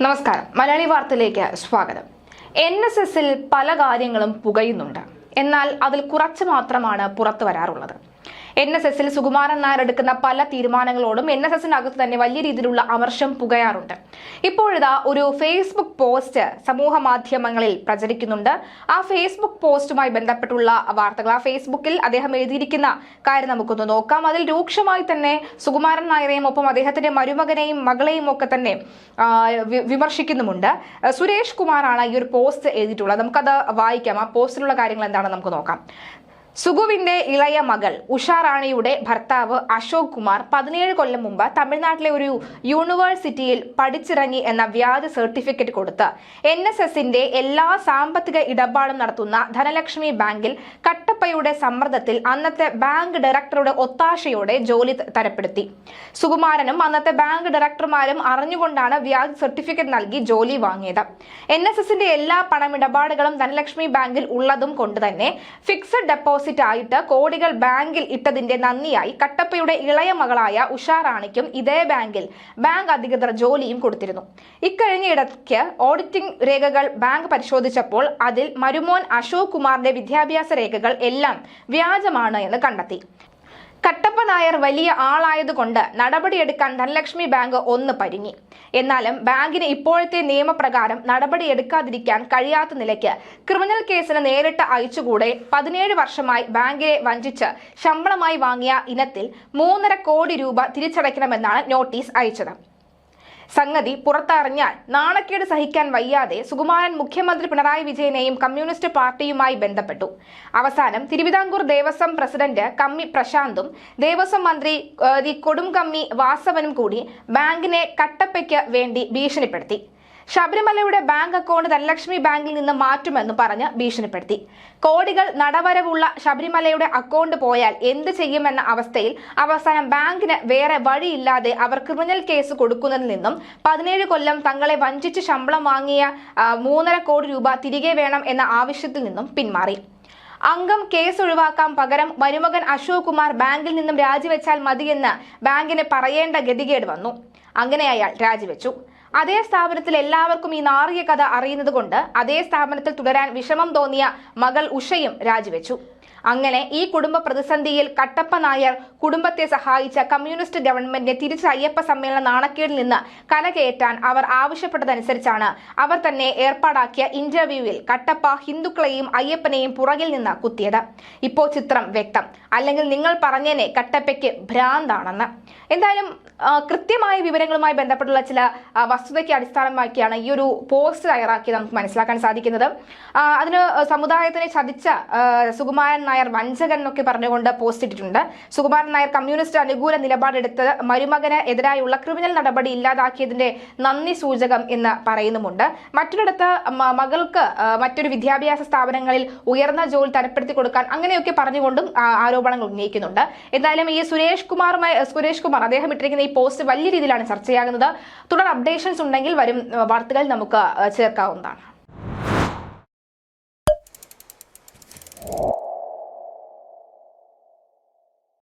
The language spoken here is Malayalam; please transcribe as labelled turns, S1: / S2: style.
S1: നമസ്കാരം. മലയാളി വാർത്തയിലേക്ക് സ്വാഗതം. എൻ എസ് എസിൽ പല കാര്യങ്ങളും പുകയുന്നുണ്ട്. എന്നാൽ അതിൽ കുറച്ച് മാത്രമാണ് പുറത്തു വരാറുള്ളത്. എൻ എസ് എസിൽ സുകുമാരൻ നായർ എടുക്കുന്ന പല തീരുമാനങ്ങളോടും എൻ എസ് എസിനകത്ത് തന്നെ വലിയ രീതിയിലുള്ള അമർഷം പുകയാറുണ്ട്. ഇപ്പോഴിതാ ഒരു ഫേസ്ബുക്ക് പോസ്റ്റ് സമൂഹ മാധ്യമങ്ങളിൽ പ്രചരിക്കുന്നുണ്ട്. ആ ഫേസ്ബുക്ക് പോസ്റ്റുമായി ബന്ധപ്പെട്ടുള്ള വാർത്തകൾ ആ ഫേസ്ബുക്കിൽ അദ്ദേഹം എഴുതിയിരിക്കുന്ന കാര്യം നമുക്കൊന്ന് നോക്കാം. അതിൽ രൂക്ഷമായി തന്നെ സുകുമാരൻ നായരെയും ഒപ്പം അദ്ദേഹത്തിന്റെ മരുമകനെയും മകളെയും ഒക്കെ തന്നെ വിമർശിക്കുന്നുമുണ്ട്. സുരേഷ് കുമാറാണ് ഈ ഒരു പോസ്റ്റ് എഴുതിയിട്ടുള്ളത്. നമുക്കത് വായിക്കാം. ആ പോസ്റ്റിലുള്ള കാര്യങ്ങൾ എന്താണെന്ന് നമുക്ക് നോക്കാം. സുഗുവിന്റെ ഇളയ മകൾ ഉഷാറാണിയുടെ ഭർത്താവ് അശോക് കുമാർ പതിനേഴ് കൊല്ലം മുമ്പ് തമിഴ്നാട്ടിലെ ഒരു യൂണിവേഴ്സിറ്റിയിൽ പഠിച്ചിറങ്ങി എന്ന വ്യാജ സർട്ടിഫിക്കറ്റ് കൊടുത്ത് എൻ എസ് എസിന്റെ എല്ലാ സാമ്പത്തിക ഇടപാടും നടത്തുന്ന ധനലക്ഷ്മി ബാങ്കിൽ കട്ടപ്പയുടെ സമ്മർദ്ദത്തിൽ അന്നത്തെ ബാങ്ക് ഡയറക്ടറുടെ ഒത്താശയോടെ ജോലി തരപ്പെടുത്തി. സുകുമാരനും അന്നത്തെ ബാങ്ക് ഡയറക്ടർമാരും അറിഞ്ഞുകൊണ്ടാണ് വ്യാജ സർട്ടിഫിക്കറ്റ് നൽകി ജോലി വാങ്ങിയത്. എൻ എസ് എസിന്റെ എല്ലാ പണമിടപാടുകളും ധനലക്ഷ്മി ബാങ്കിൽ ഉള്ളതും കൊണ്ട് തന്നെ ഫിക്സഡ് ഡെപ്പോസിറ്റ് ആയിട്ട് കോടികൾ ബാങ്കിൽ ഇട്ടതിന്റെ നന്ദിയായി കട്ടപ്പയുടെ ഇളയ മകളായ ഉഷാറാണിക്കും ഇതേ ബാങ്കിൽ ബാങ്ക് അധികൃതർ ജോലിയും കൊടുത്തിരുന്നു. ഇക്കഴിഞ്ഞ ഇടയ്ക്ക് ഓഡിറ്റിംഗ് രേഖകൾ ബാങ്ക് പരിശോധിച്ചപ്പോൾ അതിൽ മരുമോൻ അശോക് കുമാറിന്റെ വിദ്യാഭ്യാസ രേഖകൾ എല്ലാം വ്യാജമാണ് എന്ന് കണ്ടെത്തി. കട്ടപ്പ നായർ വലിയ ആളായതുകൊണ്ട് നടപടിയെടുക്കാൻ ധനലക്ഷ്മി ബാങ്ക് ഒന്ന് പരിങ്ങി. എന്നാലും ബാങ്കിന് ഇപ്പോഴത്തെ നിയമപ്രകാരം നടപടിയെടുക്കാതിരിക്കാൻ കഴിയാത്ത നിലയ്ക്ക് ക്രിമിനൽ കേസിന് നേരിട്ട് അയച്ചുകൂടെ പതിനേഴ് വർഷമായി ബാങ്കിനെ വഞ്ചിച്ച് ശമ്പളമായി വാങ്ങിയ ഇനത്തിൽ മൂന്നര കോടി രൂപ തിരിച്ചടയ്ക്കണമെന്നാണ് നോട്ടീസ് അയച്ചത്. സംഗതി പുറത്തറിഞ്ഞാൽ നാണക്കേട് സഹിക്കാൻ വയ്യാതെ സുകുമാരൻ മുഖ്യമന്ത്രി പിണറായി വിജയനെയും കമ്മ്യൂണിസ്റ്റ് പാർട്ടിയുമായി ബന്ധപ്പെട്ടു. അവസാനം തിരുവിതാംകൂർ ദേവസ്വം പ്രസിഡന്റ് കമ്മി പ്രശാന്തും ദേവസ്വം മന്ത്രി കൊടുംകമ്മി വാസവനും കൂടി ബാങ്കിനെ കട്ടപ്പയ്ക്ക് വേണ്ടി ഭീഷണിപ്പെടുത്തി. ശബരിമലയുടെ ബാങ്ക് അക്കൗണ്ട് ധനലക്ഷ്മി ബാങ്കിൽ നിന്ന് മാറ്റുമെന്ന് പറഞ്ഞ് ഭീഷണിപ്പെടുത്തി. കോടികൾ നടവരവുള്ള ശബരിമലയുടെ അക്കൗണ്ട് പോയാൽ എന്ത് ചെയ്യുമെന്ന അവസ്ഥയിൽ അവസാനം ബാങ്കിന് വേറെ വഴിയില്ലാതെ അവർ ക്രിമിനൽ കേസ് കൊടുക്കുന്നതിൽ നിന്നും പതിനേഴ് കൊല്ലം തങ്ങളെ വഞ്ചിച്ച് ശമ്പളം വാങ്ങിയ മൂന്നര കോടി രൂപ തിരികെ വേണം എന്ന ആവശ്യത്തിൽ നിന്നും പിന്മാറി. അംഗം കേസ് ഒഴിവാക്കാൻ പകരം മരുമകൻ അശോക് കുമാർ ബാങ്കിൽ നിന്നും രാജിവെച്ചാൽ മതിയെന്ന് ബാങ്കിന് പറയേണ്ട ഗതികേട് വന്നു. അങ്ങനെ അയാൾ രാജിവെച്ചു. അതേ സ്ഥാപനത്തിൽ എല്ലാവർക്കും ഈ നാറിയ കഥ അറിയുന്നത് കൊണ്ട് അതേ സ്ഥാപനത്തിൽ തുടരാൻ വിഷമം തോന്നിയ മകൾ ഉഷയും രാജിവെച്ചു. അങ്ങനെ ഈ കുടുംബ പ്രതിസന്ധിയിൽ കട്ടപ്പ നായർ കുടുംബത്തെ സഹായിച്ച കമ്മ്യൂണിസ്റ്റ് ഗവൺമെന്റിനെ തിരിച്ച അയ്യപ്പ സമ്മേളന നാണക്കേടിൽ നിന്ന് കലകയറ്റാൻ അവർ ആവശ്യപ്പെട്ടതനുസരിച്ചാണ് അവർ തന്നെ ഏർപ്പാടാക്കിയ ഇന്റർവ്യൂവിൽ കട്ടപ്പ ഹിന്ദുക്കളെയും അയ്യപ്പനെയും പുറകിൽ നിന്ന് കുത്തിയത്. ഇപ്പോൾ ചിത്രം വ്യക്തം. അല്ലെങ്കിൽ നിങ്ങൾ പറഞ്ഞേനെ കട്ടപ്പയ്ക്ക് ഭ്രാന്താണെന്ന്. എന്തായാലും കൃത്യമായ വിവരങ്ങളുമായി ബന്ധപ്പെട്ടുള്ള ചില ആ, വസ്തുതയ്ക്ക് അടിസ്ഥാനമാക്കിയാണ് ഈ ഒരു പോസ്റ്റ് തയ്യാറാക്കി നമുക്ക് മനസ്സിലാക്കാൻ സാധിക്കുന്നത്. അതിന് സമുദായത്തിനെ ചതിച്ച സുകുമാരൻ നായർ വഞ്ചകൻ എന്നൊക്കെ പറഞ്ഞുകൊണ്ട് പോസ്റ്റ് ഇട്ടിട്ടുണ്ട്. സുകുമാരൻ നായർ കമ്മ്യൂണിസ്റ്റ് അനുകൂല നിലപാടെടുത്ത് മരുമകന് എതിരായുള്ള ക്രിമിനൽ നടപടി ഇല്ലാതാക്കിയതിന്റെ നന്ദി സൂചകം എന്ന് പറയുന്നുമുണ്ട്. മറ്റൊരിടത്ത് മകൾക്ക് മറ്റൊരു വിദ്യാഭ്യാസ സ്ഥാപനങ്ങളിൽ ഉയർന്ന ജോലി തരപ്പെടുത്തി കൊടുക്കാൻ അങ്ങനെയൊക്കെ പറഞ്ഞുകൊണ്ടും ആരോപണങ്ങൾ ഉന്നയിക്കുന്നുണ്ട്. എന്തായാലും ഈ സുരേഷ് കുമാറുമായി സുരേഷ് കുമാർ അദ്ദേഹം ഇട്ടിരിക്കുന്ന ഈ പോസ്റ്റ് വലിയ രീതിയിലാണ് ചർച്ചയാകുന്നത്. തുടർ ക്വസ്റ്റ്യൻസ് ഉണ്ടെങ്കിൽ വരും. വാർത്തകൾ നമുക്ക് ചേർക്കാവുന്നതാണ്.